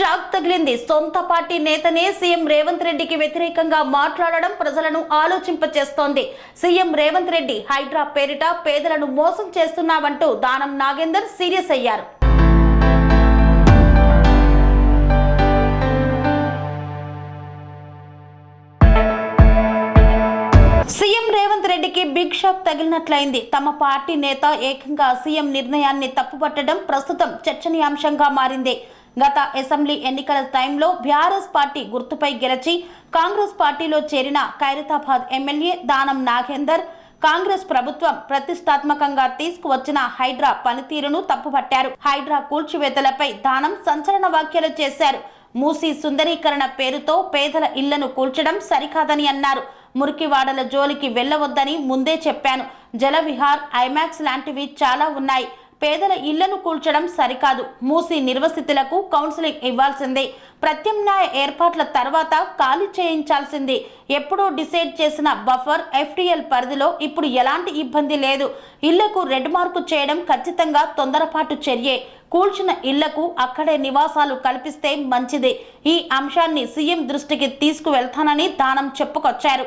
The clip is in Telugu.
షాక్ తగిలింది. సొంత పార్టీ నేతనే సీఎం రేవంత్ రెడ్డికి వ్యతిరేకంగా మాట్లాడడం ప్రజలను ఆలోచింపచేస్తోంది. సీఎం రేవంత్ రెడ్డి హైడ్రా పేరిట పేదలను మోసం చేస్తున్నావంటూ దానం నాగేందర్ సీరియస్ అయ్యారు. సీఎం రేవంత్ రెడ్డికి బిగ్ షాక్ తగిలినట్లయింది. తమ పార్టీ నేత ఏకంగా సీఎం నిర్ణయాన్ని తప్పుపట్టడం ప్రస్తుతం చర్చనీయాంశంగా మారింది. గత అసెంబ్లీ ఎన్నికల టైంలో బీఆర్ఎస్ పార్టీ గుర్తుపై గెలిచి కాంగ్రెస్ పార్టీలో చేరిన ఖైరతాబాద్ ఎమ్మెల్యే దానం నాగేందర్ కాంగ్రెస్ ప్రభుత్వం ప్రతిష్టాత్మకంగా తీసుకువచ్చిన హైడ్రా పనితీరును తప్పుపట్టారు. హైడ్రా కూల్చివేతలపై దానం సంచలన వ్యాఖ్యలు చేశారు. మూసీ సుందరీకరణ పేరుతో పేదల ఇళ్ళను కూల్చడం సరికాదని అన్నారు. మురికివాడల జోలికి వెళ్ళవద్దని ముందే చెప్పాను. జలవిహార్ ఐమాక్స్ లాంటివి చాలా ఉన్నాయి. పేదల ఇళ్ళను కూల్చడం సరికాదు. మూసి నిర్వసితులకు కౌన్సిలింగ్ ఇవ్వాల్సిందే. ప్రత్యామ్నాయ ఏర్పాట్ల తర్వాత ఖాళీ చేయించాల్సింది. ఎప్పుడో డిసైడ్ చేసిన బఫర్ ఎఫ్డిఎల్ పరిధిలో ఇప్పుడు ఎలాంటి ఇబ్బంది లేదు. ఇళ్ళకు రెడ్ మార్కు చేయడం ఖచ్చితంగా తొందరపాటు చర్యే. కూల్చిన ఇళ్ళకు అక్కడే నివాసాలు కల్పిస్తే మంచిది. ఈ అంశాన్ని సీఎం దృష్టికి తీసుకువెళ్తానని దానం చెప్పుకొచ్చారు.